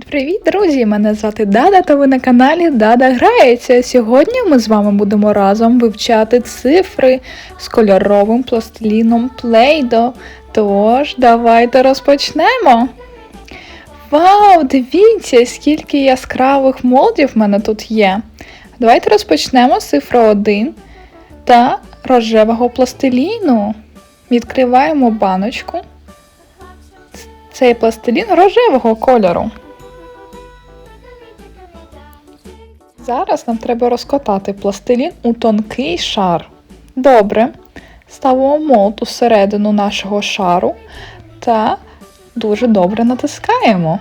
Привіт, друзі! Мене звати Дада, та ви на каналі Дада Грається. Сьогодні ми з вами будемо разом вивчати цифри з кольоровим пластиліном Play-Doh. Тож, давайте розпочнемо. Вау, дивіться, скільки яскравих молдів в мене тут є. Давайте розпочнемо з цифри 1 та рожевого пластиліну. Відкриваємо баночку. Цей пластилін рожевого кольору. Зараз нам треба розкотати пластилін у тонкий шар. Добре. Ставимо молот усередину нашого шару та дуже добре натискаємо.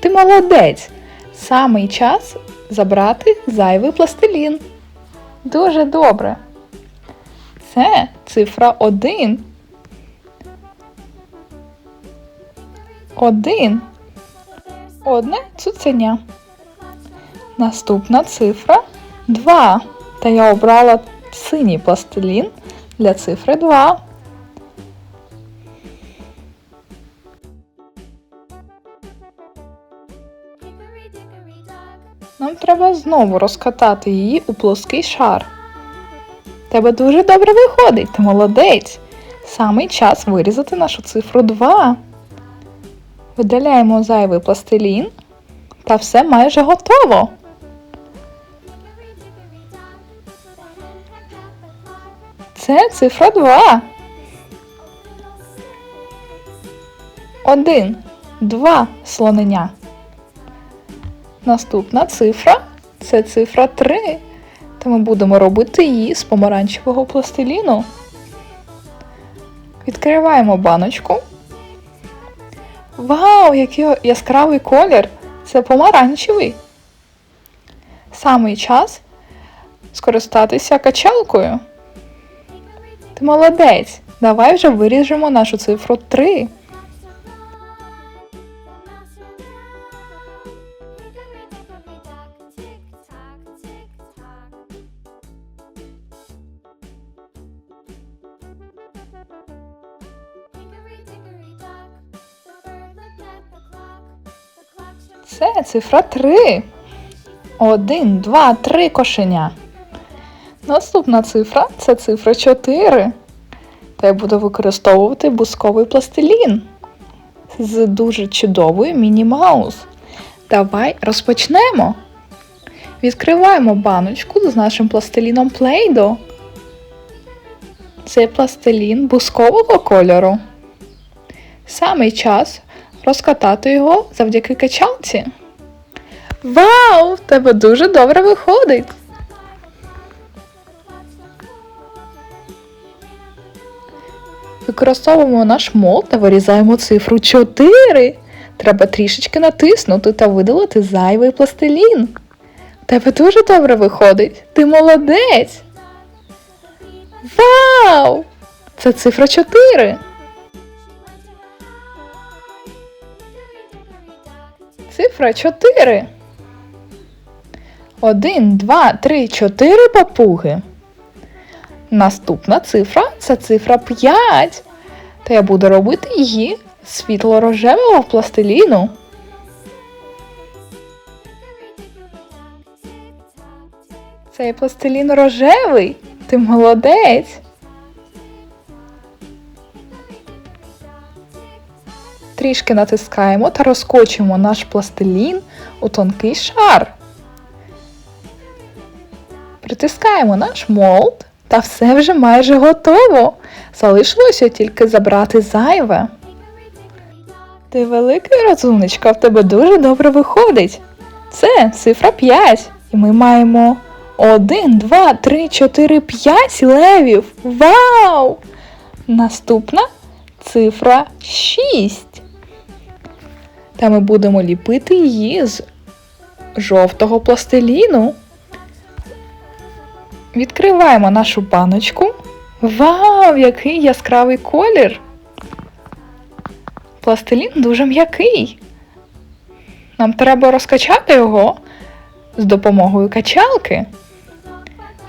Ти молодець! Самий час забрати зайвий пластилін. Дуже добре. Це цифра 1. Один. Одне цуценя. Наступна цифра 2. Та я обрала синій пластилін для цифри 2. Нам треба знову розкатати її у плоский шар. Тебе дуже добре виходить, ти молодець. Самий час вирізати нашу цифру 2. Видаляємо зайвий пластилін та все майже готово. Це цифра 2. Один, два слонення. Наступна цифра це цифра 3. Та ми будемо робити її з помаранчевого пластиліну. Відкриваємо баночку. Вау, який яскравий колір! Це помаранчевий. Самий час скористатися качалкою. Молодець. Давай вже виріжемо нашу цифру 3. Це цифра 3. Один, два, три кошеня. Наступна цифра це цифра 4. Та я буду використовувати бусковий пластилін з дуже чудовою міні-маус. Давай розпочнемо. Відкриваємо баночку з нашим пластиліном Play-Doh. Це пластилін бускового кольору. Самий час розкатати його завдяки качалці. Вау! В тебе дуже добре виходить! Використовуємо наш мол та вирізаємо цифру 4. Треба трішечки натиснути та видалити зайвий пластилін. Тебе дуже добре виходить. Ти молодець. Вау! Це цифра 4. Цифра 4. Один, два, три, чотири папуги. Наступна цифра це цифра 5. Та я буду робити її світло-рожевого пластиліну. Цей пластилін рожевий. Ти молодець. Трішки натискаємо та розкочуємо наш пластилін у тонкий шар. Притискаємо наш молд та все вже майже готово. Залишилося тільки забрати зайве. Ти великий розумничка, в тебе дуже добре виходить. Це цифра 5. І ми маємо 1, 2, 3, 4, 5 левів. Вау! Наступна цифра 6. Та ми будемо ліпити її з жовтого пластиліну. Відкриваємо нашу баночку. Вау, який яскравий колір! Пластилін дуже м'який. Нам треба розкачати його з допомогою качалки.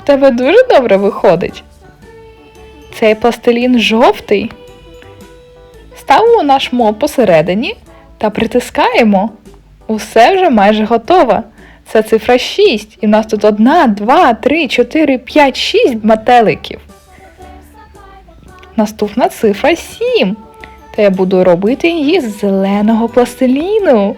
В тебе дуже добре виходить. Цей пластилін жовтий. Ставимо наш мол посередині та притискаємо. Усе вже майже готово. Це цифра 6. І в нас тут 1, 2, 3, 4, 5, 6 метеликів. Наступна цифра 7. Та я буду робити її з зеленого пластиліну.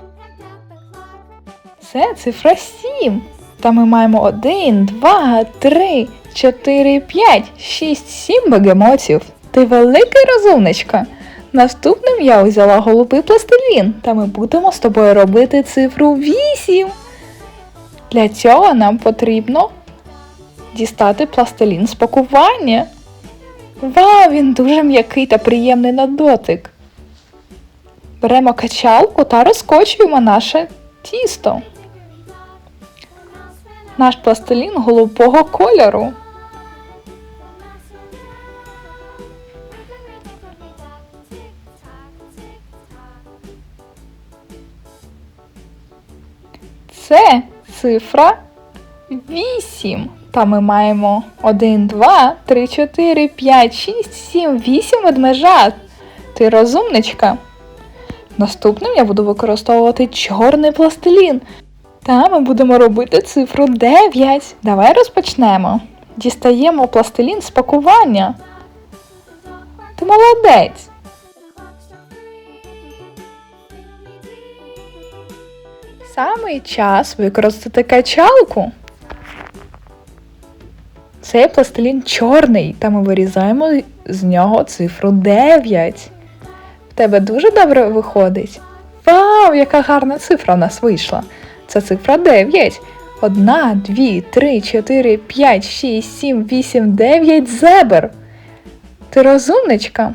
Up the clock. Це цифра 7. Та ми маємо 1, 2, 3, 4, 5, 6, 7 бегемотів. Ти великий розумничка. Наступним я взяла голубий пластилін, та ми будемо з тобою робити цифру 8. Для цього нам потрібно дістати пластилін з пакування. Вау, він дуже м'який та приємний на дотик. Беремо качалку та розкочуємо наше тісто. Наш пластилін голубого кольору. Це цифра 8. Та ми маємо 1, 2, 3, 4, 5, 6, 7, 8 ведмежат. Ти розумничка. Наступним я буду використовувати чорний пластилін. Та ми будемо робити цифру 9. Давай розпочнемо. Дістаємо пластилін з пакування. Ти молодець. Самий час використати качалку. Цей пластилін чорний, та ми вирізаємо з нього цифру 9. В тебе дуже добре виходить. Вау, яка гарна цифра в нас вийшла. Це цифра 9. 1, 2, 3, 4, 5, 6, 7, 8, 9 зебр. Ти розумничка.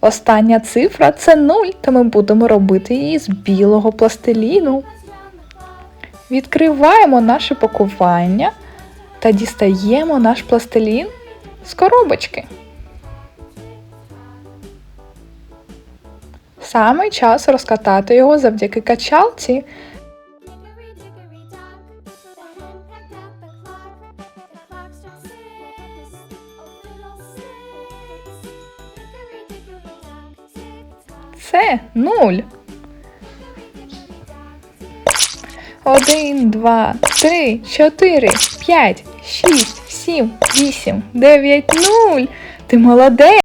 Остання цифра це 0, та ми будемо робити її з білого пластиліну. Відкриваємо наше пакування та дістаємо наш пластилін з коробочки. Саме час розкатати його завдяки качалці. Hickory dickory 1, 2, 3, 4, 5, 6, 7, 8, 9, 0. Ти молодець!